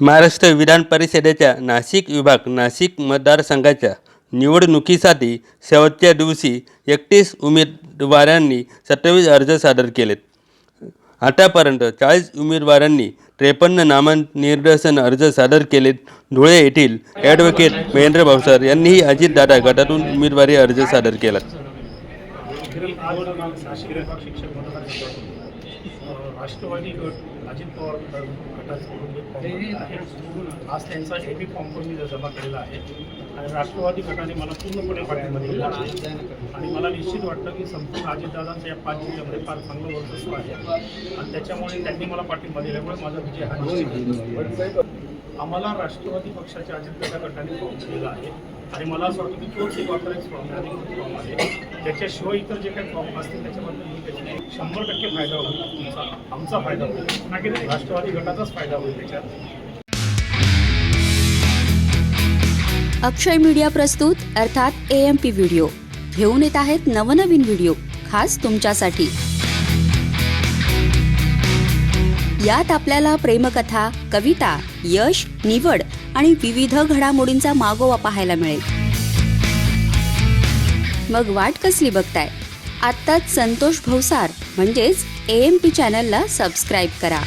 महाराष्ट्र विधान परिषदेच्या नाशिक विभाग नाशिक मतदारसंघाच्या निवडणुकीसाठी शेवटच्या दिवशी एकतीस उमेदवारांनी सत्तावीस अर्ज सादर केलेत. आतापर्यंत चाळीस उमेदवारांनी त्रेपन्न नामनिर्देशन अर्ज सादर केलेत. धुळे येथील ॲडव्होकेट महेंद्र भावसार यांनीही अजितदादा गटातून उमेदवारी अर्ज सादर केला राष्ट्रवादी गट अजित पवार गटाकडून आज त्यांचा ए बी फॉर्म पण मी जमा केलेला आहे. आणि राष्ट्रवादी गटाने मला पूर्णपणे पाठिंबा दिलेला आहे. आणि मला निश्चित वाटतं की संपूर्ण अजितदादांचं या पाच जिल्ह्यामध्ये फार चांगलं वर्चस्व आहे. आणि त्याच्यामुळे त्यांनी मला पाठिंबा दिल्यामुळे माझा विजय हा आम्हाला राष्ट्रवादी पक्षाच्या अजितदादा गटाने फॉर्म दिलेला आहे. आणि मला असं वाटतं की तोच एक ऑथराईज फॉर्म आहे अधिकृत फॉर्म आहे. त्याच्याशिवाय इतर जे काही फॉर्म असतील त्याच्याबद्दल शंभर टक्के फायदा होईल. तुमचा आमचा फायदा होईल. ना की राष्ट्रवादी गटाचाच फायदा होईल त्याच्यात. अक्षय मीडिया प्रस्तुत अर्थात ए एम पी व्हिडिओ घेऊन येत आहेत नवनवीन व्हिडिओ खास तुमच्यासाठी. यात आपल्याला प्रेमकथा कविता यश निवड आणि विविध घडामोडींचा मागोवा पाहायला मिळेल. मग वाट कसली बघताय? आत्ताच संतोष भवसार म्हणजेच ए एम पी चॅनलला सबस्क्राईब करा.